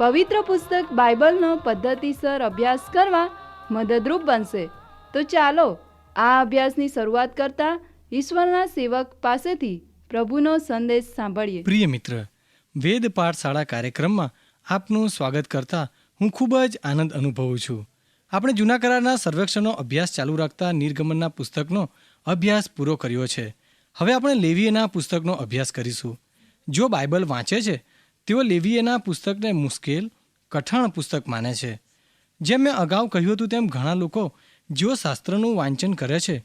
પવિત્ર પુસ્તક બાઇબલનો પદ્ધતિસર અભ્યાસ કરવા મદદરૂપ બનશે. તો ચાલો, આ અભ્યાસની શરૂઆત કરતા ઈશ્વરના સેવક પાસેથી પ્રભુનો સંદેશ સાંભળીએ. પ્રિય મિત્ર, વેદ પાઠશાળા કાર્યક્રમમાં આપનું સ્વાગત કરતા હું ખૂબ જ આનંદ અનુભવું છું. આપણે જૂના કરારના સર્વેક્ષણનો અભ્યાસ ચાલુ રાખતા નિર્ગમનના પુસ્તકનો અભ્યાસ પૂરો કર્યો છે. હવે આપણે લેવીએના પુસ્તકનો અભ્યાસ કરીશું. જો બાઇબલ વાંચે છે તેઓ લેવીએના પુસ્તકને મુશ્કેલ, કઠણ પુસ્તક માને છે. જેમ મેં અગાઉ કહ્યું હતું તેમ ઘણા લોકો જેઓ શાસ્ત્રનું વાંચન કરે છે,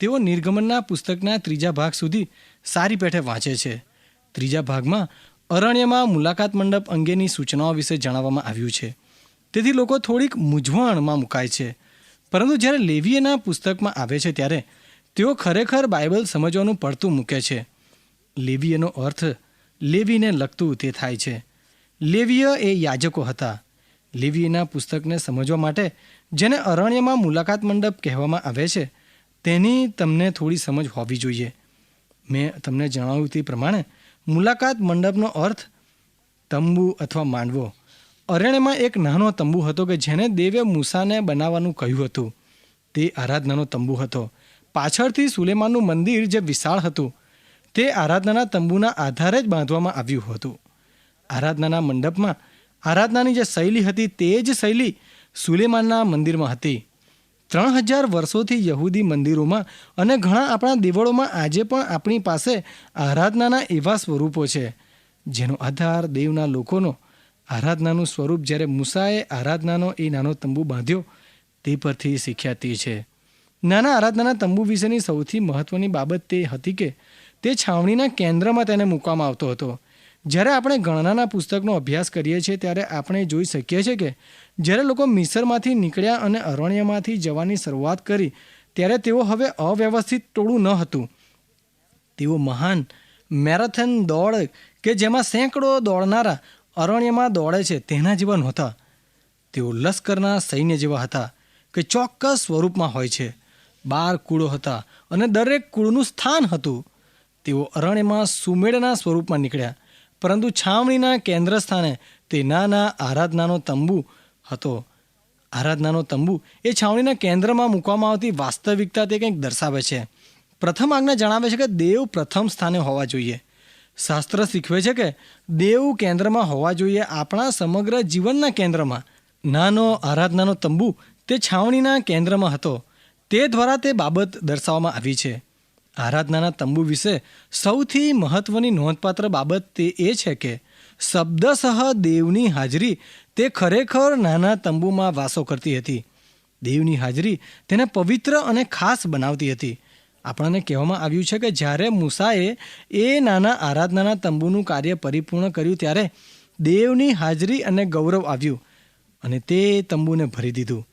તેઓ નિર્ગમનના પુસ્તકના ત્રીજા ભાગ સુધી સારી પેઠે વાંચે છે. ત્રીજા ભાગમાં અરણ્યમાં મુલાકાત મંડપ અંગેની સૂચનાઓ વિશે જણાવવામાં આવ્યું છે. તેથી લોકો થોડીક મૂંઝવણમાં મુકાય છે. પરંતુ જ્યારે લેવીએના પુસ્તકમાં આવે છે ત્યારે તેઓ ખરેખર બાઇબલ સમજવાનું પડતું મૂકે છે. લેવીએનો અર્થ લેવીને લગતું તે થાય છે. લેવીય એ યાજકો હતા. લેવીના પુસ્તકને સમજવા માટે જેને અરણ્યમાં મુલાકાત મંડપ કહેવામાં આવે છે, તેની તમને થોડી સમજ હોવી જોઈએ. મેં તમને જણાવ્યું તે પ્રમાણે મુલાકાત મંડપનો અર્થ તંબુ અથવા માંડવો. અરણ્યમાં એક નાનો તંબુ હતો કે જેને દેવે મૂસાને બનાવવાનું કહ્યું હતું. તે આરાધનાનો તંબુ હતો. પાછળથી સુલેમાનનું મંદિર જે વિશાળ હતું તે આરાધનાના તંબુના આધારે જ બાંધવામાં આવ્યું હતું. આરાધનાના મંડપમાં આરાધનાની જે શૈલી હતી તે જ શૈલી સુલેમાનના મંદિરમાં હતી. ત્રણ હજાર વર્ષોથી યહૂદી મંદિરોમાં અને ઘણા આપણા દેવળોમાં આજે પણ આપણી પાસે આરાધનાના એવા સ્વરૂપો છે, જેનો આધાર દેવના લોકોનો આરાધનાનું સ્વરૂપ જ્યારે મૂસાએ આરાધનાનો એ નાનો તંબુ બાંધ્યો, તે પરથી શીખ્યા તે છે. નાના આરાધનાના તંબુ વિશેની સૌથી મહત્વની બાબત તે હતી કે તે છાવણીના કેન્દ્રમાં તેને મૂકવામાં આવતો હતો. જ્યારે આપણે ગણનાના પુસ્તકનો અભ્યાસ કરીએ છીએ ત્યારે આપણે જોઈ શકીએ છીએ કે જ્યારે લોકો મિસરમાંથી નીકળ્યા અને અરણ્યમાંથી જવાની શરૂઆત કરી, ત્યારે તેઓ હવે અવ્યવસ્થિત ટોળું ન હતું. તેઓ મહાન મેરેથોન દોડ કે જેમાં સેંકડો દોડનારા અરણ્યમાં દોડે છે તેના જેવા નહોતા. તેઓ લશ્કરના સૈન્ય જેવા હતા કે ચોક્કસ સ્વરૂપમાં હોય છે. બાર કુળો હતા અને દરેક કુળનું સ્થાન હતું. તેઓ અરણ્યમાં સુમેળના સ્વરૂપમાં નીકળ્યા, પરંતુ છાવણીના કેન્દ્ર સ્થાને તે નાના આરાધનાનો તંબુ હતો. આરાધનાનો તંબુ એ છાવણીના કેન્દ્રમાં મૂકવામાં આવતી વાસ્તવિકતા તે કંઈક દર્શાવે છે. પ્રથમ આજ્ઞા જણાવે છે કે દેવ પ્રથમ સ્થાને હોવા જોઈએ. શાસ્ત્ર શીખવે છે કે દેવ કેન્દ્રમાં હોવા જોઈએ આપણા સમગ્ર જીવનના કેન્દ્રમાં. નાનો આરાધનાનો તંબુ તે છાવણીના કેન્દ્રમાં હતો. તે દ્વારા તે બાબત દર્શાવવામાં આવી છે. આરાધનાના તંબુ વિશે સૌથી મહત્વની નોંધપાત્ર બાબત તે એ છે કે શબ્દસહ દેવની હાજરી તે ખરેખર નાના તંબુમાં વાસો કરતી હતી. દેવની હાજરી તેને પવિત્ર અને ખાસ બનાવતી હતી. આપણને કહેવામાં આવ્યું છે કે જ્યારે મૂસાએ એ નાના આરાધનાના તંબુનું કાર્ય પરિપૂર્ણ કર્યું ત્યારે દેવની હાજરી અને ગૌરવ આવ્યું અને તે તંબુને ભરી દીધું.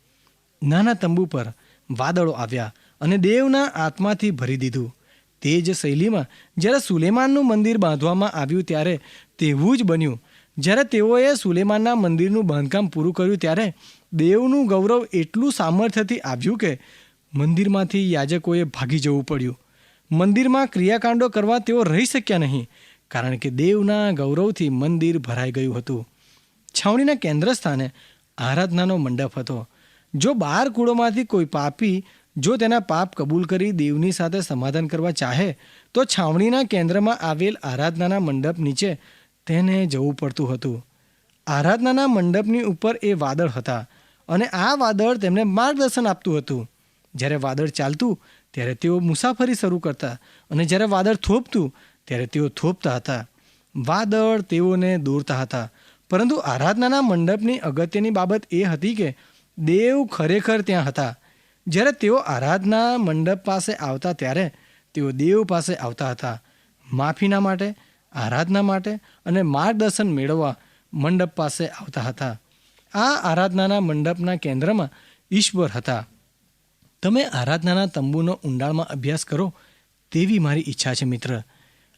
નાના તંબુ પર વાદળો આવ્યા અને દેવના આત્માથી ભરી દીધું. તે જ શૈલીમાં જ્યારે સુલેમાનનું મંદિર બાંધવામાં આવ્યું ત્યારે તેવું જ બન્યું. જ્યારે તેઓએ સુલેમાનના મંદિરનું બાંધકામ પૂરું કર્યું ત્યારે દેવનું ગૌરવ એટલું સામર્થ્યથી આવ્યું કે મંદિરમાંથી યાજકોએ ભાગી જવું પડ્યું. મંદિરમાં ક્રિયાકાંડો કરવા તેઓ રહી શક્યા નહીં, કારણ કે દેવના ગૌરવથી મંદિર ભરાઈ ગયું હતું. છાવણીના કેન્દ્ર સ્થાને આરાધનાનો મંડપ હતો. જો બાર કુળોમાંથી કોઈ પાપી જો તેના પાપ કબૂલ કરી દેવની સાથે સમાધાન કરવા ચાહે, તો છાવણીના કેન્દ્રમાં આવેલ આરાધનાના મંડપ નીચે તેને જવું પડતું હતું. આરાધનાના મંડપની ઉપર એ વાદળ હતા અને આ વાદળ તેમને માર્ગદર્શન આપતું હતું. જ્યારે વાદળ ચાલતું, ત્યારે તેઓ મુસાફરી શરૂ કરતા અને જ્યારે વાદળ થોપતું ત્યારે તેઓ થોપતા હતા. વાદળ તેઓને દોરતા હતા. પરંતુ આરાધનાના મંડપની અગત્યની બાબત એ હતી કે, દેવ ખરેખર ત્યાં હતા જ્યારે તેઓ આરાધના મંડપ પાસે આવતા ત્યારે તેઓ દેવ પાસે આવતા હતા. માફીના માટે, આરાધના માટે અને માર્ગદર્શન મેળવવા મંડપ પાસે આવતા હતા. આ આરાધનાના મંડપના કેન્દ્રમાં ઈશ્વર હતા. તમે આરાધનાના તંબુનો ઊંડાણમાં અભ્યાસ કરો તેવી મારી ઈચ્છા છે, મિત્ર.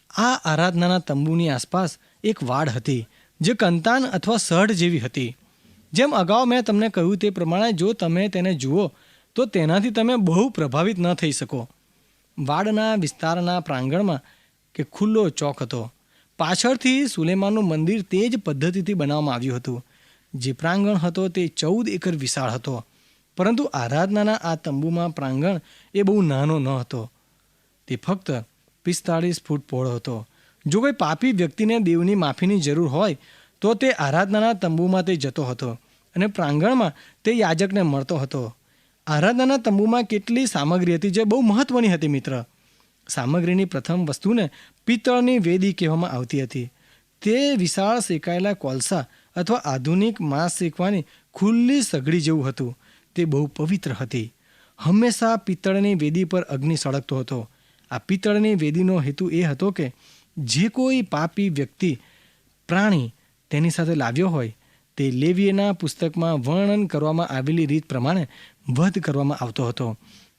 આ આરાધનાના તંબુની આસપાસ એક વાડ હતી, જે કંતાન અથવા સઢ જેવી હતી. જેમ અગાઉ મેં તમને કહ્યું તે પ્રમાણે જો તમે તેને જુઓ તો તેનાથી તમે બહુ પ્રભાવિત ન થઈ શકો. વાડના વિસ્તારના પ્રાંગણમાં કે ખુલ્લો ચોક હતો. પાછળથી સુલેમાનનું મંદિર તે જ પદ્ધતિથી બનાવવામાં આવ્યું હતું. જે પ્રાંગણ હતો તે ચૌદ એકર વિશાળ હતો. પરંતુ આરાધનાના આ તંબુમાં પ્રાંગણ એ બહુ નાનો ન હતો. તે ફક્ત પિસ્તાળીસ ફૂટ પહોળો હતો. જો કોઈ પાપી વ્યક્તિને દેવની માફીની જરૂર હોય, તો તે આરાધનાના તંબુમાં તે જતો હતો અને પ્રાંગણમાં તે યાજકને મળતો હતો. આરાધનાના તંબુમાં કેટલી સામગ્રી હતી જે બહુ મહત્વની હતી, મિત્ર? સામગ્રીની પ્રથમ વસ્તુને પિત્તળની વેદી કહેવામાં આવતી હતી. તે વિશાળ શેકાયેલા કોલસા અથવા આધુનિક માંસ શેકવાની ખુલ્લી સગડી જેવું હતું. તે બહુ પવિત્ર હતી. હંમેશા પિત્તળની વેદી પર અગ્નિ સળગતો હતો. આ પિત્તળની વેદીનો હેતુ એ હતો કે જે કોઈ પાપી વ્યક્તિ પ્રાણી તેની સાથે લાવ્યો હોય, તે લેવીએના પુસ્તકમાં વર્ણન કરવામાં આવેલી રીત પ્રમાણે વધ કરવામાં આવતો હતો.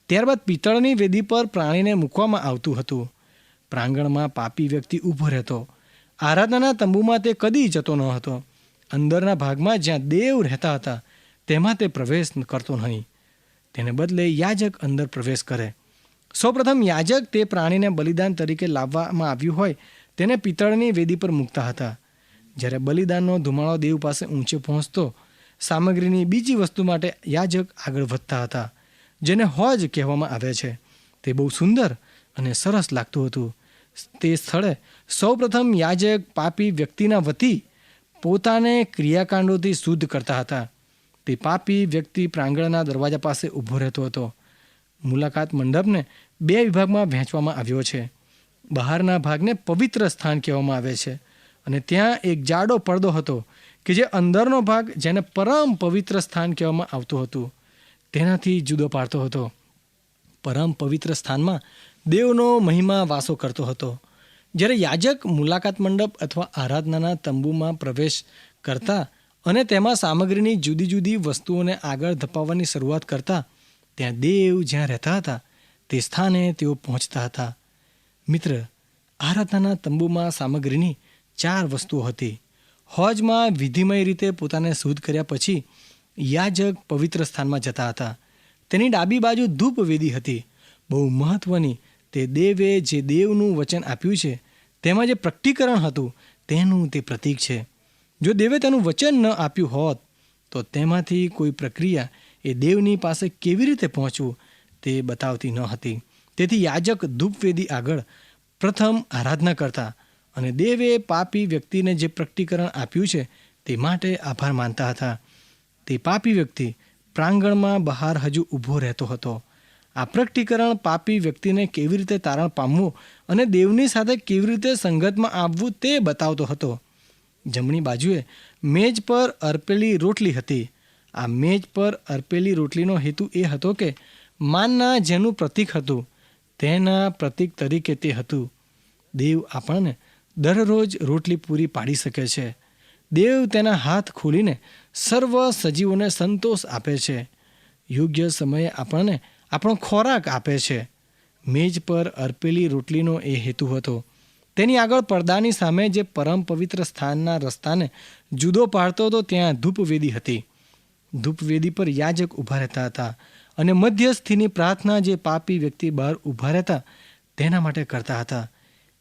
ત્યારબાદ પિત્તળની વેદી પર પ્રાણીને મૂકવામાં આવતું હતું. પ્રાંગણમાં પાપી વ્યક્તિ ઊભો રહેતો. આરાધનાના તંબુમાં તે કદી જતો ન હતો. અંદરના ભાગમાં જ્યાં દેવ રહેતા હતા, તેમાં તે પ્રવેશ કરતો નહીં. તેને બદલે યાજક અંદર પ્રવેશ કરે. સૌપ્રથમ યાજક તે પ્રાણીને બલિદાન તરીકે લાવવામાં આવ્યું હોય, તેને પિત્તળની વેદી પર મૂકતા હતા. જ્યારે બલિદાનનો ધુમાડો દેવ પાસે ઊંચે પહોંચતો સામગ્રીની બીજી વસ્તુ માટે યાજક આગળ વધતા હતા, જેને હોજ કહેવામાં આવે છે. તે બહુ સુંદર અને સરસ લાગતું હતું. તે સ્થળે સૌપ્રથમ યાજક પાપી વ્યક્તિના વતી પોતાને ક્રિયાકાંડોથી શુદ્ધ કરતા હતા. તે પાપી વ્યક્તિ પ્રાંગણના દરવાજા પાસે ઊભો રહેતો હતો. મુલાકાત મંડપને બે વિભાગમાં વહેંચવામાં આવ્યો છે. બહારના ભાગને પવિત્ર સ્થાન કહેવામાં આવે છે અને ત્યાં એક જાડો પડદો હતો કે જે અંદરનો ભાગ જેને પરમ પવિત્ર સ્થાન કહેવામાં આવતું હતું, તેનાથી જુદો પાડતો હતો. પરમ પવિત્ર સ્થાનમાં દેવનો મહિમા વાસો કરતો હતો. જ્યારે યાજક મુલાકાત મંડપ અથવા આરાધનાના તંબુમાં પ્રવેશ કરતા અને તેમાં સામગ્રીની જુદી જુદી વસ્તુઓને આગળ ધપાવવાની શરૂઆત કરતા, ત્યાં દેવ જ્યાં રહેતા હતા, તે સ્થાને તેઓ પહોંચતા હતા. મિત્ર, આરાધનાના તંબુમાં સામગ્રીની ચાર વસ્તુઓ હતી. હોજમાં વિધિમય રીતે પોતાને શુદ્ધ કર્યા પછી યાજક પવિત્ર સ્થાનમાં જતા હતા. તેની ડાબી બાજુ ધૂપ વેદી હતી. બહુ મહત્વની. તે દેવે જે દેવનું વચન આપ્યું છે, તેમાં જે પ્રકટીકરણ હતું, તેનું તે પ્રતીક છે. જો દેવે તેનું વચન ન આપ્યું હોત, તો તેમાંથી કોઈ પ્રક્રિયા એ દેવની પાસે કેવી રીતે પહોંચવું, તે બતાવતી ન હતી. તેથી યાજક ધૂપવેદી આગળ પ્રથમ આરાધના કરતા અને દેવે પાપી વ્યક્તિને જે પ્રકટીકરણ આપ્યું છે, તે માટે આભાર માનતા હતા. તે પાપી વ્યક્તિ પ્રાંગણમાં બહાર હજુ ઊભો રહેતો હતો. આ પ્રકટીકરણ પાપી વ્યક્તિને કેવી રીતે તારણ પામવું અને દેવની સાથે કેવી રીતે સંગતમાં આવવું તે બતાવતો હતો. જમણી બાજુએ મેજ પર અર્પેલી રોટલી હતી. આ મેજ પર અર્પેલી રોટલીનો હેતુ એ હતો કે, માનના જેનું પ્રતીક હતું, તેના પ્રતીક તરીકે તે હતું. દેવ આપણને દરરોજ રોટલી પૂરી પાડી શકે છે. દેવ તેના હાથ ખોલીને સર્વ સજીવોને સંતોષ આપે છે. યોગ્ય સમયે આપણને આપણો ખોરાક આપે છે. મેજ પર અર્પેલી રોટલીનો એ હેતુ હતો. તેની આગળ પડદાની સામે જે પરમ પવિત્ર સ્થાનના રસ્તાને જુદો પાડતો હતો, ત્યાં ધૂપવેદી હતી. ધૂપવેદી પર યાજક ઊભા રહેતા હતા અને મધ્યસ્થીની પ્રાર્થના જે પાપી વ્યક્તિ બહાર ઊભા રહેતા તેના માટે કરતા હતા.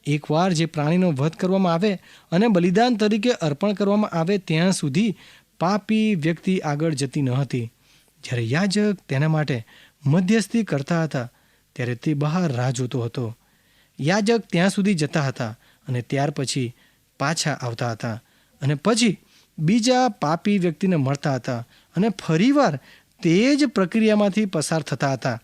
એકવાર જે પ્રાણીનો વધ કરવામાં આવે અને બલિદાન તરીકે અર્પણ કરવામાં આવે ત્યાં સુધી પાપી વ્યક્તિ આગળ જતી ન હતી. જ્યારે યાજક તેના માટે મધ્યસ્થી કરતા હતા, ત્યારે તે બહાર રાહ જોતો હતો. યાજક ત્યાં સુધી જતા હતા અને ત્યાર પછી પાછા આવતા હતા અને પછી બીજા પાપી વ્યક્તિને મળતા હતા અને ફરીવાર તે જ પ્રક્રિયામાંથી પસાર થતા હતા.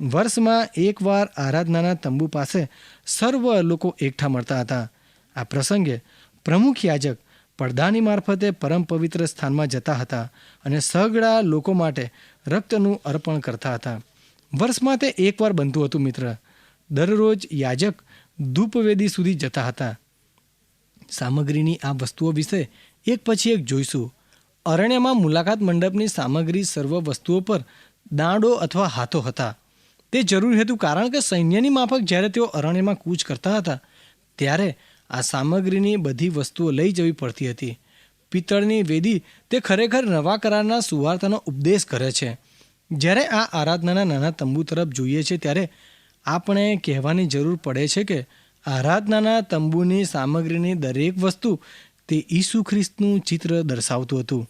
વર્ષમાં એકવાર આરાધનાના તંબુ પાસે સર્વ લોકો એકઠા મળતા હતા. આ પ્રસંગે પ્રમુખ યાજક પડદાની મારફતે પરમ પવિત્ર સ્થાનમાં જતા હતા અને સગડા લોકો માટે રક્તનું અર્પણ કરતા હતા. વર્ષમાં તે એકવાર બનતું હતું, મિત્ર. દરરોજ યાજક ધૂપવેદી સુધી જતા હતા. સામગ્રીની આ વસ્તુઓ વિશે એક પછી એક જોઈશું. અરણ્યમાં મુલાકાત મંડપની સામગ્રી સર્વ વસ્તુઓ પર દાંડો અથવા હાથો હતા. તે જરૂરી હતું કારણ કે સૈન્યની માફક જ્યારે તેઓ અરણ્યમાં કૂચ કરતા હતા, ત્યારે આ સામગ્રીની બધી વસ્તુઓ લઈ જવી પડતી હતી. પિત્તળની વેદી તે ખરેખર નવા કરારના સુવાર્તાનો ઉપદેશ કરે છે. જ્યારે આ આરાધનાના નાના તંબુ તરફ જોઈએ છે, ત્યારે આપણે કહેવાની જરૂર પડે છે કે આરાધનાના તંબુની સામગ્રીની દરેક વસ્તુ તે ઈસુ ખ્રિસ્તનું ચિત્ર દર્શાવતું હતું.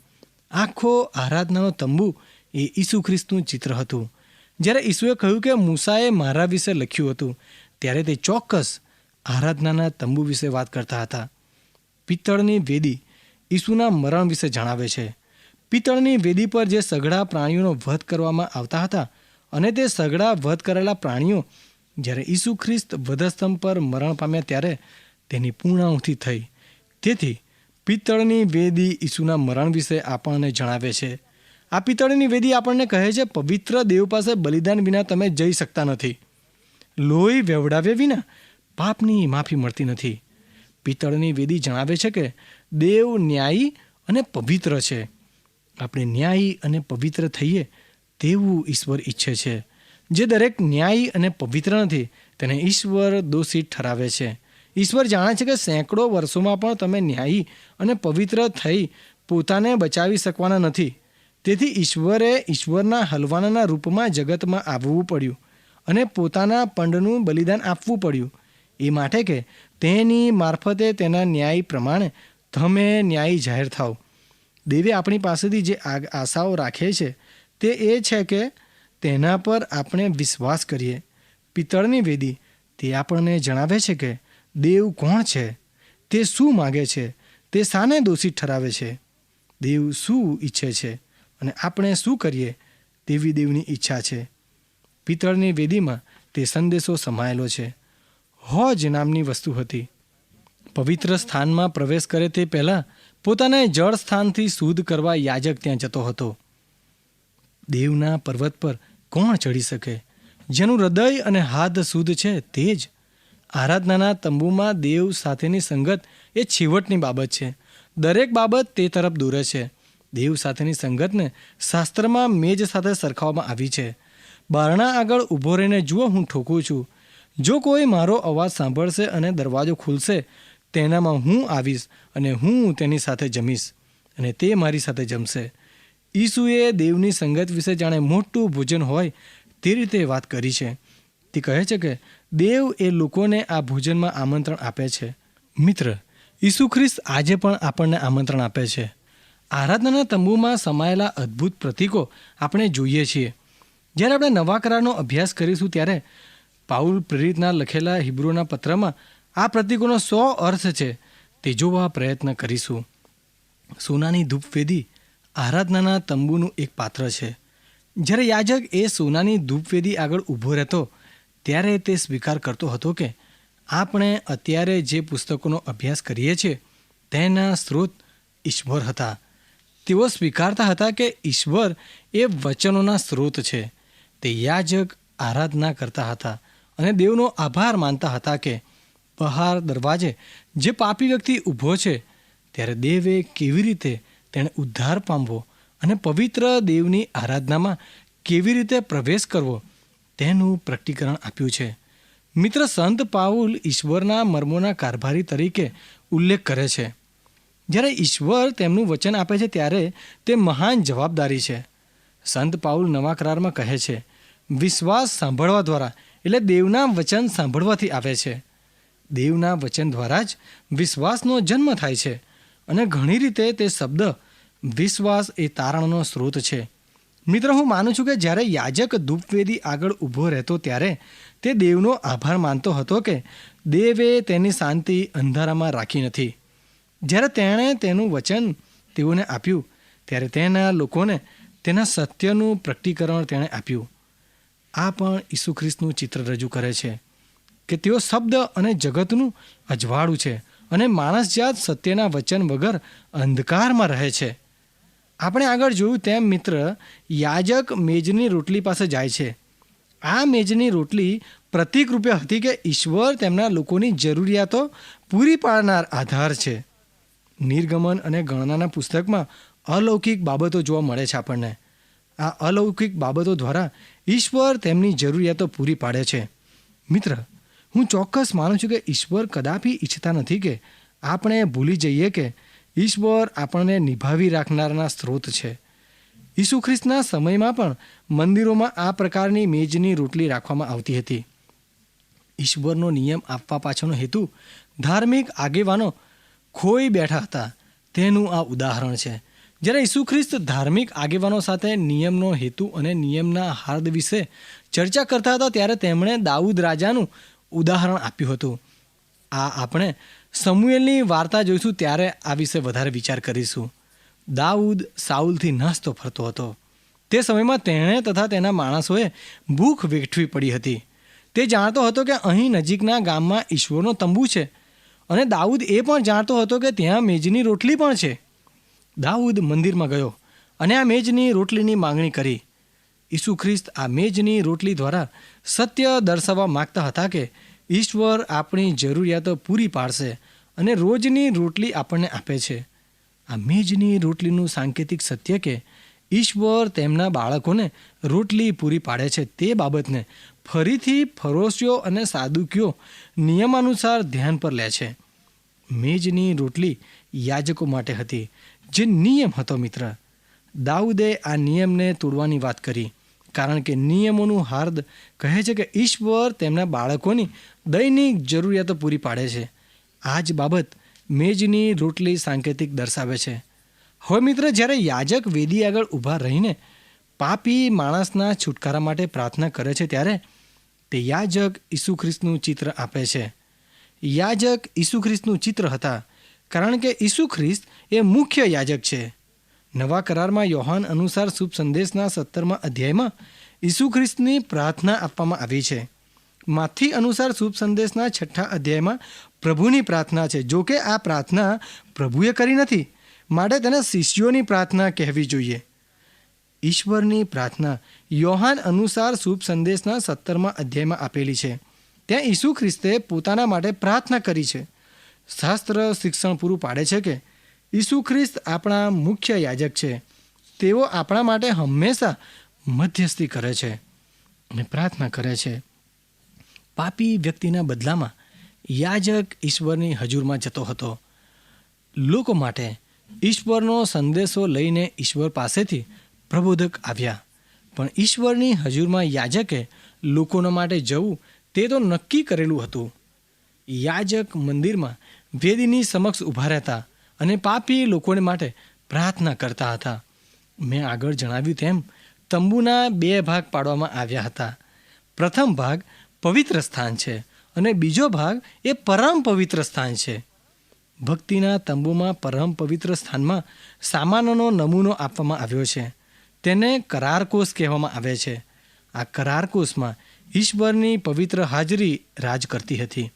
આખો આરાધનાનો તંબુ એ ઈસુ ખ્રિસ્તનું ચિત્ર હતું. જ્યારે ઈસુએ કહ્યું કે મૂસાએ મારા વિશે લખ્યું હતું, ત્યારે તે ચોક્કસ આરાધનાના તંબુ વિશે વાત કરતા હતા. પિત્તળની વેદી ઈસુના મરણ વિશે જણાવે છે. પિત્તળની વેદી પર જે સઘળા પ્રાણીઓનો વધ કરવામાં આવતા હતા અને તે સઘળા વધ કરેલા પ્રાણીઓ જ્યારે ઈસુ ખ્રિસ્ત વધસ્તંભ પર મરણ પામ્યા ત્યારે તેની પૂર્ણાહુતિ થઈ. તેથી પિત્તળની વેદી ઈસુના મરણ વિશે આપણને જણાવે છે. આ પિત્તળની વેદી આપણને કહે છે, પવિત્ર દેવ પાસે બલિદાન વિના તમે જઈ શકતા નથી. લોહી વેવડાવ્યા વિના પાપની માફી મળતી નથી. પિત્તળની વેદી જણાવે છે કે, દેવ ન્યાયી અને પવિત્ર છે. આપણે ન્યાયી અને પવિત્ર થઈએ તેવું ઈશ્વર ઈચ્છે છે. જે દરેક ન્યાયી અને પવિત્ર નથી, તેને ઈશ્વર દોષિત ઠરાવે છે. ઈશ્વર જાણે છે કે સેંકડો વર્ષોમાં પણ તમે ન્યાયી અને પવિત્ર થઈ પોતાને બચાવી શકવાના નથી. તેથી ઈશ્વરે ઈશ્વરના હલવાનાના રૂપમાં જગતમાં આવવું પડ્યું અને પોતાના પંડનું બલિદાન આપવું પડ્યું. એ માટે કે તેની મારફતે તેના ન્યાય પ્રમાણે તમે ન્યાય જાહેર થાવ દેવે આપણી પાસેથી જે આશાઓ રાખે છે તે એ છે કે તેના પર આપણે વિશ્વાસ કરીએ. પિત્તળની વેદી તે આપણને જણાવે છે કે દેવ કોણ છે? તે શું માગે છે? તે શાને દોષિત ઠરાવે છે. દેવ શું ઈચ્છે છે? અને આપણે શું કરીએ? તેવી દેવની ઈચ્છા છે. પિત્તળની વેદીમાં તે સંદેશો સમાયેલો છે. હોજ નામની વસ્તુ હતી. પવિત્ર સ્થાનમાં પ્રવેશ કરે તે પહેલાં પોતાને જળ સ્થાનથી શુદ્ધ કરવા યાજક ત્યાં જતો હતો. દેવના પર્વત પર કોણ ચડી શકે? જેનું હૃદય અને હાથ શુદ્ધ છે તે જ. આરાધનાના તંબુમાં દેવ સાથેની સંગત એ છેવટની બાબત છે. દરેક બાબત તે તરફ દોરે છે. દેવ સાથેની સંગતને શાસ્ત્રમાં મેજ સાથે સરખાવવામાં આવી છે. બારણા આગળ ઊભો રહીને જુઓ, હું ઠોકું છું. જો કોઈ મારો અવાજ સાંભળશે અને દરવાજો ખુલશે, તેનામાં હું આવીશ અને હું તેની સાથે જમીશ અને તે મારી સાથે જમશે. ઈસુએ દેવની સંગત વિશે જાણે મોટું ભોજન હોય તે રીતે વાત કરી છે. તે કહે છે કે, દેવ એ લોકોને આ ભોજનમાં આમંત્રણ આપે છે. મિત્ર, ઈસુ ખ્રિસ્ત આજે પણ આપણને આમંત્રણ આપે છે. આરાધનાના તંબુમાં સમાયેલા અદ્ભુત પ્રતીકો આપણે જોઈએ છીએ. જ્યારે આપણે નવા કરારનો અભ્યાસ કરીશું ત્યારે પાઉલ પ્રેરિતના લખેલા હિબ્રુના પત્રમાં આ પ્રતીકોનો સો અર્થ છે. તે જોવા પ્રયત્ન કરીશું. સોનાની ધૂપવેદી આરાધનાના તંબુનું એક પાત્ર છે. જ્યારે યાજક એ સોનાની ધૂપવેદી આગળ ઊભો રહેતો, ત્યારે તે સ્વીકાર કરતો હતો કે આપણે અત્યારે જે પુસ્તકોનો અભ્યાસ કરીએ છીએ, તેના સ્ત્રોત ઈશ્વર હતા. તેઓ સ્વીકારતા હતા કે ઈશ્વર એ વચનોના સ્ત્રોત છે. તે યાજક આરાધના કરતા હતા અને દેવનો આભાર માનતા હતા કે બહાર દરવાજે જે પાપી વ્યક્તિ ઊભો છે, ત્યારે દેવે કેવી રીતે તેણે ઉદ્ધાર પામવો અને પવિત્ર દેવની આરાધનામાં કેવી રીતે પ્રવેશ કરવો, તેનું પ્રકટીકરણ આપ્યું છે. મિત્ર સંત પાઉલ ઈશ્વરના મર્મોના કારભારી તરીકે ઉલ્લેખ કરે છે. જ્યારે ઈશ્વર તેમનું વચન આપે છે ત્યારે તે મહાન જવાબદારી છે. સંત પાઉલ નવા કરારમાં કહે છે, વિશ્વાસ સાંભળવા દ્વારા, એટલે દેવના વચન સાંભળવાથી આવે છે. દેવના વચન દ્વારા જ વિશ્વાસનો જન્મ થાય છે અને ઘણી રીતે તે શબ્દ વિશ્વાસ એ તારણનો સ્ત્રોત છે. મિત્ર, હું માનું છું કે જ્યારે યાજક ધૂપવેદી આગળ ઊભો રહેતો ત્યારે તે દેવનો આભાર માનતો હતો કે દેવે તેની શાંતિ અંધારામાં રાખી નથી. જ્યારે તેણે તેનું વચન તેઓને આપ્યું, ત્યારે તેના લોકોને તેના સત્યનું પ્રકટીકરણ તેણે આપ્યું. આ પણ ઈસુ ખ્રિસ્તનું ચિત્ર રજૂ કરે છે કે તેઓ શબ્દ અને જગતનું અજવાળું છે અને માણસજાત સત્યના વચન વગર અંધકારમાં રહે છે. આપણે આગળ જોયું તેમ મિત્ર, યાજક મેજની રોટલી પાસે જાય છે. આ મેજની રોટલી પ્રતિકરૂપે હતી કે ઈશ્વર તેમના લોકોની જરૂરિયાતો પૂરી પાડનાર આધાર છે. નિર્ગમન અને ગણનાના પુસ્તકમાં અલૌકિક બાબતો જોવા મળે છે આપણને. આ અલૌકિક બાબતો દ્વારા ઈશ્વર તેમની જરૂરિયાતો પૂરી પાડે છે. મિત્ર, હું ચોક્કસ માનું છું કે ઈશ્વર કદાપી ઈચ્છતા નથી કે આપણે ભૂલી જઈએ કે ઈશ્વર આપણને નિભાવી રાખનારના સ્ત્રોત છે. ઈસુ ખ્રિસ્તના સમયમાં પણ મંદિરોમાં આ પ્રકારની મેજની રોટલી રાખવામાં આવતી હતી. ઈશ્વરનો નિયમ આપવા પાછળનો હેતુ ધાર્મિક આગેવાનો ખોઈ બેઠા હતા, તેનું આ ઉદાહરણ છે. જ્યારે ઈસુ ખ્રિસ્ત ધાર્મિક આગેવાનો સાથે નિયમનો હેતુ અને નિયમના હાર્દ વિશે ચર્ચા કરતા હતા, ત્યારે તેમણે દાઉદ રાજાનું ઉદાહરણ આપ્યું હતું. આ આપણે સમુએલની વાર્તા જોઈશું, ત્યારે આ વિશે વધારે વિચાર કરીશું. દાઉદ સાઉલથી નાસ્તો ફરતો હતો. તે સમયમાં તેણે તથા તેના માણસોએ ભૂખ વેઠવી પડી હતી. તે જાણતો હતો કે અહીં નજીકના ગામમાં ઈશ્વરનો તંબુ છે. અને દાઉદ એ પણ જાણતો હતો કે ત્યાં મેજની રોટલી પણ છે. દાઉદ મંદિરમાં ગયો અને આ મેજની રોટલીની માંગણી કરી. ઈસુ ખ્રિસ્ત આ મેજની રોટલી દ્વારા સત્ય દર્શાવવા માગતા હતા કે ઈશ્વર આપણી જરૂરિયાતો પૂરી પાડશે અને રોજની રોટલી આપણને આપે છે. આ મેજની રોટલીનું સાંકેતિક સત્ય કે ઈશ્વર તેમના બાળકોને રોટલી પૂરી પાડે છે તે બાબતને ફરીથી ફરોશીઓ અને સાદુકીઓ નિયમાનુસાર ધ્યાન પર લે છે. મેજની રોટલી યાજકો માટે હતી, જે નિયમ હતો મિત્ર. દાઉદે આ નિયમને તોડવાની વાત કરી, કારણ કે નિયમોનું હાર્દ કહે છે કે ઈશ્વર તેમના બાળકોની દૈનિક જરૂરિયાતો પૂરી પાડે છે. આ જ બાબત મેજની રોટલી સાંકેતિક દર્શાવે છે. હવે મિત્ર, જ્યારે યાજક વેદી આગળ ઊભા રહીને પાપી માણસના છુટકારા માટે પ્રાર્થના કરે છે, ત્યારે તે યાજક ઈસુ ખ્રિસ્તનું ચિત્ર આપે છે. યાજક ઈસુ ખ્રિસ્તનું ચિત્ર હતા, કારણ કે ઈસુ ખ્રિસ્ત એ મુખ્ય યાજક છે. નવા કરારમાં યોહાન અનુસાર શુભ સંદેશના સત્તરમાં અધ્યાયમાં ઈસુ ખ્રિસ્તની પ્રાર્થના આપવામાં આવી છે. માથી અનુસાર શુભ સંદેશના છઠ્ઠા અધ્યાયમાં પ્રભુની પ્રાર્થના છે. જો કે આ પ્રાર્થના પ્રભુએ કરી નથી. માટે તેને શિષ્યોની પ્રાર્થના કહેવી જોઈએ. ઈશ્વરની પ્રાર્થના યોહાન અનુસાર શુભ સંદેશના સત્તરમાં અધ્યાયમાં આપેલી છે. ત્યાં ઈસુ ખ્રિસ્તે પોતાના માટે પ્રાર્થના કરી છે. શાસ્ત્ર શિક્ષણ પૂરું પાડે છે કે ઈસુ ખ્રિસ્ત આપણા મુખ્ય યાજક છે. તેઓ આપણા માટે હંમેશા મધ્યસ્થી કરે છે અને પ્રાર્થના કરે છે. પાપી વ્યક્તિના બદલામાં યાજક ઈશ્વરની હજુરમાં જતો હતો. લોકો માટે ઈશ્વરનો સંદેશો લઈને ઈશ્વર પાસેથી પ્રબોધક આવ્યા. પણ ઈશ્વરની હજુરમાં યાજકે લોકોના માટે જવું તે તો નક્કી કરેલું હતું. યાજક મંદિરમાં વેદીની સમક્ષ ઊભા રહેતા અને પાપી લોકોને માટે પ્રાર્થના કરતા હતા. મેં આગળ જણાવ્યું તેમ, તંબુના બે ભાગ પાડવામાં આવ્યા હતા. પ્રથમ ભાગ પવિત્ર સ્થાન છે અને બીજો ભાગ એ પરમ પવિત્ર સ્થાન છે. ભક્તિના તંબુમાં પરમ પવિત્ર સ્થાનમાં સામાનનો નમૂનો આપવામાં આવ્યો છે. તેને કરારકોશ કહેવામાં આવે છે. આ કરારકોશમાં ઈશ્વરની પવિત્ર હાજરી રાજ કરતી હતી.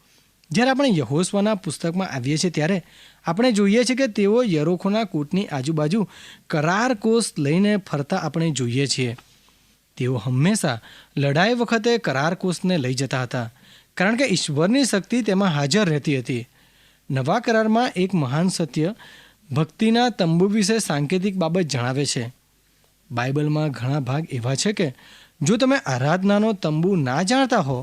જ્યારે આપણે યહોસ્વાના પુસ્તકમાં આવીએ છીએ ત્યારે આપણે જોઈએ છીએ કે તેઓ યરોખોના કૂટની આજુબાજુ કરારકોષ લઈને ફરતા આપણે જોઈએ છીએ. તેઓ હંમેશા લડાઈ વખતે કરારકોશને લઈ જતા હતા, કારણ કે ઈશ્વરની શક્તિ તેમાં હાજર રહેતી હતી. નવા કરારમાં એક મહાન સત્ય ભક્તિના તંબુ વિશે સાંકેતિક બાબત જણાવે છે. બાઇબલમાં ઘણા ભાગ એવા છે કે જો તમે આરાધનાનો તંબુ ના જાણતા હો,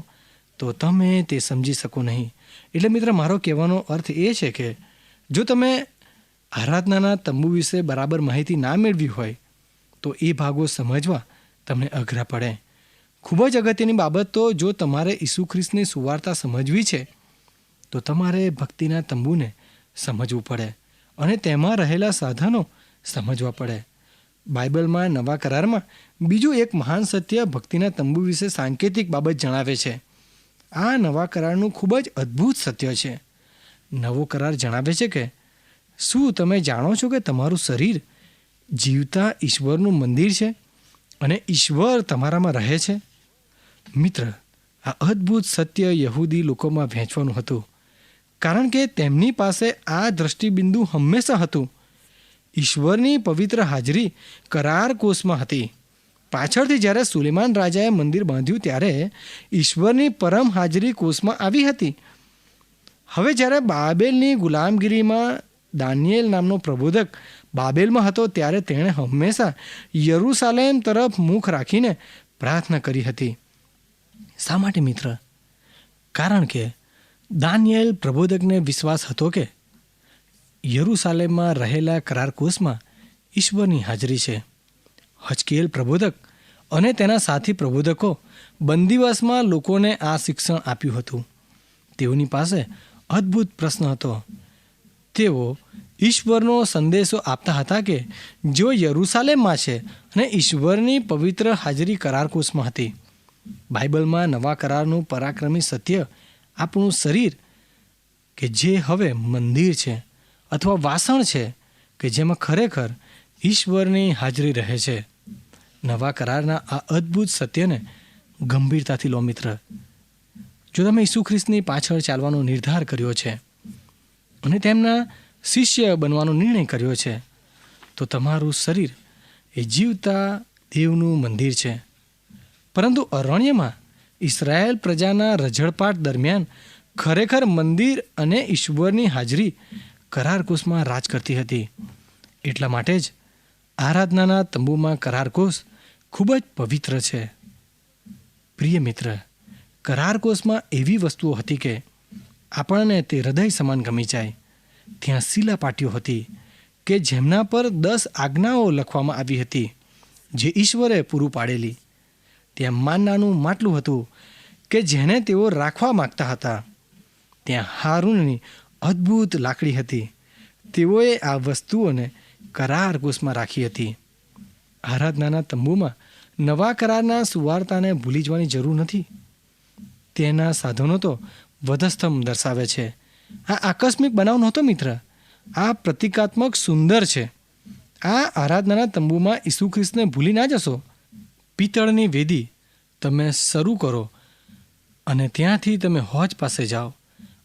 તો તમે તે સમજી શકો નહીં. એટલે મિત્ર, મારો કહેવાનો અર્થ એ છે કે જો તમે આરાધનાના તંબુ વિશે બરાબર માહિતી ના મેળવી હોય, તો એ ભાગો સમજવા તમને અઘરા પડે. ખૂબ જ અગત્યની બાબત તો જો તમારે ઈસુ ખ્રિસ્તની સુવાર્તા સમજવી છે, તો તમારે ભક્તિના તંબુને સમજવું પડે અને તેમાં રહેલા સાધનો સમજવા પડે. બાઇબલમાં નવા કરારમાં બીજું એક મહાન સત્ય ભક્તિના તંબુ વિશે સાંકેતિક બાબત જણાવે છે. આ નવા કરારનું ખૂબ જ અદ્ભુત સત્ય છે. નવો કરાર જણાવે છે કે, શું તમે જાણો છો કે તમારું શરીર જીવતા ઈશ્વરનું મંદિર છે અને ઈશ્વર તમારામાં રહે છે? મિત્ર, આ અદ્ભુત સત્ય યહૂદી લોકોમાં વહેંચવાનું હતું. કારણ કે તેમની પાસે આ દ્રષ્ટિબિંદુ હંમેશા હતું. ઈશ્વરની પવિત્ર હાજરી કરાર કોષમાં હતી. પાછળથી જ્યારે સુલેમાન રાજાએ મંદિર બાંધ્યું ત્યારે ઈશ્વરની પરમ હાજરી કોષમાં આવી હતી. હવે જ્યારે બાબેલની ગુલામગીરીમાં દાનિયેલ નામનો પ્રબોધક બાબેલમાં હતો ત્યારે તેણે હંમેશા યરુસાલેમ તરફ મુખ રાખીને પ્રાર્થના કરી હતી. શા માટે મિત્ર? કારણ કે દાનિયેલ પ્રબોધકને વિશ્વાસ હતો કે યરૂસાલેમમાં રહેલા કરારકોશમાં ઈશ્વરની હાજરી છે. હચકેલ પ્રબોધક અને તેના સાથી પ્રબોધકો બંદીવાસમાં લોકોને આ શિક્ષણ આપ્યું હતું. તેઓની પાસે અદ્ભુત પ્રશ્ન હતો. તેઓ ઈશ્વરનો સંદેશો આપતા હતા કે જો યરૂસાલેમમાં છે અને ઈશ્વરની પવિત્ર હાજરી કરારકોશમાં હતી. બાઇબલમાં નવા કરારનું પરાક્રમી સત્ય આપણું શરીર કે જે હવે મંદિર છે. અથવા વાસણ છે કે જેમાં ખરેખર ઈશ્વરની હાજરી રહે છે. નવા કરારના આ અદ્ભુત સત્યને ગંભીરતાથી લો મિત્ર જો તમે ઈસુ ખ્રિસ્તની પાછળ ચાલવાનો નિર્ધાર કર્યો છે અને તેમના શિષ્ય બનવાનો નિર્ણય કર્યો છે, તો તમારું શરીર એ જીવતા દેવનું મંદિર છે. પરંતુ અરણ્યમાં ઇસરાયેલ પ્રજાના રઝળપાટ દરમિયાન ખરેખર મંદિર અને ઈશ્વરની હાજરી કરારકોશમાં રાજ કરતી હતી. એટલા માટે જ આરાધનાના તંબુમાં કરારકોશ ખૂબ જ પવિત્ર છે. પ્રિય મિત્ર કરારકોશમાં એવી વસ્તુઓ હતી કે આપણને તે હૃદય સમાન ગમી જાય. ત્યાં શીલા પાટીઓ હતી કે જેમના પર દસ આજ્ઞાઓ લખવામાં આવી હતી જે ઈશ્વરે પૂરું પાડેલી. ત્યાં માનનાનું માટલું હતું કે જેને તેઓ રાખવા માગતા હતા. ત્યાં હારૂનની અદ્ભુત લાકડી હતી. તેઓએ આ વસ્તુઓને કરાર કોષમાં રાખી હતી. આરાધનાના તંબુમાં નવા કરારના સુવાર્તાને ભૂલી જવાની જરૂર નથી. તેના સાધનો તો વધસ્તંભ દર્શાવે છે. આ આકસ્મિક બનાવ નહોતો, મિત્ર. આ પ્રતિકાત્મક સુંદર છે. આ આરાધનાના તંબુમાં ઈસુ ખ્રિસ્તને ભૂલી ના જશો. પિત્તળની વેદી તમે શરૂ કરો અને ત્યાંથી તમે હોજ પાસે જાઓ.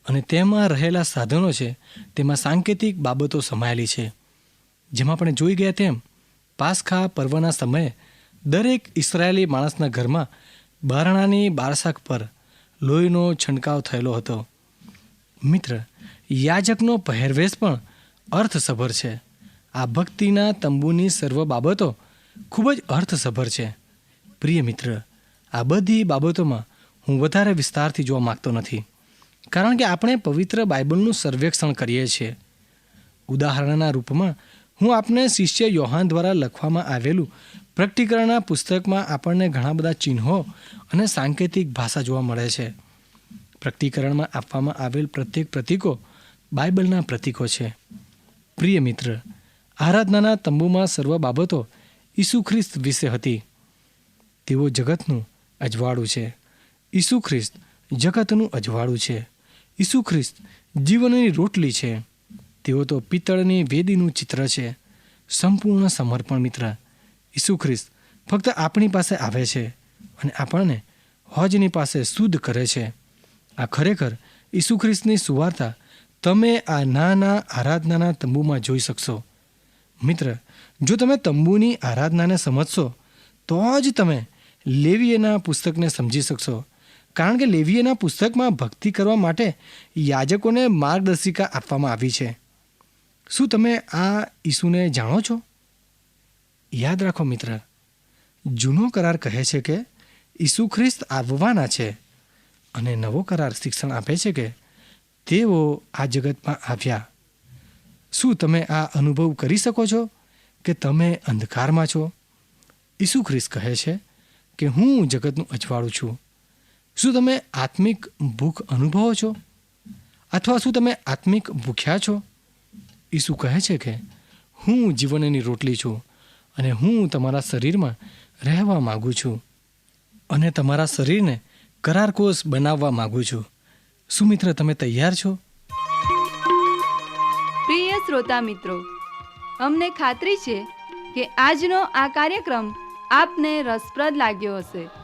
અને તેમાં રહેલા સાધનો છે, તેમાં સાંકેતિક બાબતો સમાયેલી છે. જેમાં આપણે જોઈ ગયા તેમ, પાસખા પર્વના સમયે દરેક ઇસરાયેલી માણસના ઘરમાં બારણાની બારસાક પર લોહીનો છંટકાવ થયેલો હતો. મિત્ર, યાજકનો પહેરવેશ પણ અર્થસભર છે. આ ભક્તિના તંબુની સર્વ બાબતો ખૂબ જ અર્થસભર છે. પ્રિય મિત્ર, આ બધી બાબતોમાં હું વધારે વિસ્તારથી જોવા માગતો નથી. કારણ કે આપણે પવિત્ર બાઇબલનું સર્વેક્ષણ કરીએ છીએ. ઉદાહરણના રૂપમાં, હું આપને શિષ્ય યોહાન દ્વારા લખવામાં આવેલું પ્રકટીકરણના પુસ્તકમાં આપણને ઘણા બધા ચિહ્નો અને સાંકેતિક ભાષા જોવા મળે છે. પ્રકટીકરણમાં આપવામાં આવેલ પ્રત્યેક પ્રતીકો બાઇબલના પ્રતીકો છે. પ્રિય મિત્ર, આરાધનાના તંબુમાં સર્વ બાબતો ઈસુ ખ્રિસ્ત વિશે હતી. તેઓ જગતનું અજવાળું છે. ઈસુ ખ્રિસ્ત જગતનું અજવાળું છે. ઈસુ ખ્રિસ્ત જીવનની રોટલી છે. તેઓ તો પિત્તળની વેદીનું ચિત્ર છે. સંપૂર્ણ સમર્પણ મિત્ર. ઈસુ ખ્રિસ્ત ફક્ત આપણી પાસે આવે છે અને આપણને હોજની પાસે શુદ્ધ કરે છે. આ ખરેખર ઈસુ ખ્રિસ્તની સુવાર્તા તમે આ નાના આરાધનાના તંબુમાં જોઈ શકશો. મિત્ર, જો તમે તંબુની આરાધનાને સમજશો, તો જ તમે લેવીએના પુસ્તકને સમજી શકશો. કારણ કે લેવીએના પુસ્તકમાં ભક્તિ કરવા માટે યાજકોને માર્ગદર્શિકા આપવામાં આવી છે. શું તમે આ ઈસુને જાણો છો? યાદ રાખો મિત્ર, જૂનો કરાર કહે છે કે ઈસુ ખ્રિસ્ત આવવાના છે અને નવો કરાર શિક્ષણ આપે છે કે તેઓ આ જગતમાં આવ્યા. શું તમે આ અનુભવ કરી શકો છો કે તમે અંધકારમાં છો? ઈસુ ખ્રિસ્ત કહે છે કે હું જગતનું અજવાળું છું. શું તમે આત્મિક ભૂખ અનુભવો છો? અથવા શું તમે આત્મિક ભૂખ્યા છો? ઈસુ કહે છે કે, હું જીવનની રોટલી છું અને હું તમારા શરીરમાં રહેવા માગું છું અને તમારા શરીરને કરારકોશ બનાવવા માગું છું. શું મિત્ર, તમે તૈયાર છો? પ્રિય શ્રોતા મિત્રો, અમને ખાતરી છે કે આજનો આ કાર્યક્રમ આપને રસપ્રદ લાગ્યો હશે.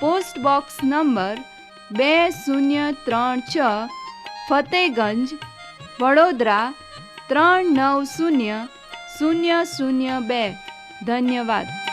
post box number બે શૂન્ય ત્રણ છ, ફતેગંજ, વડોદરા ત્રણ નવ શૂન્ય શૂન્ય શૂન્ય બે. ધન્યવાદ.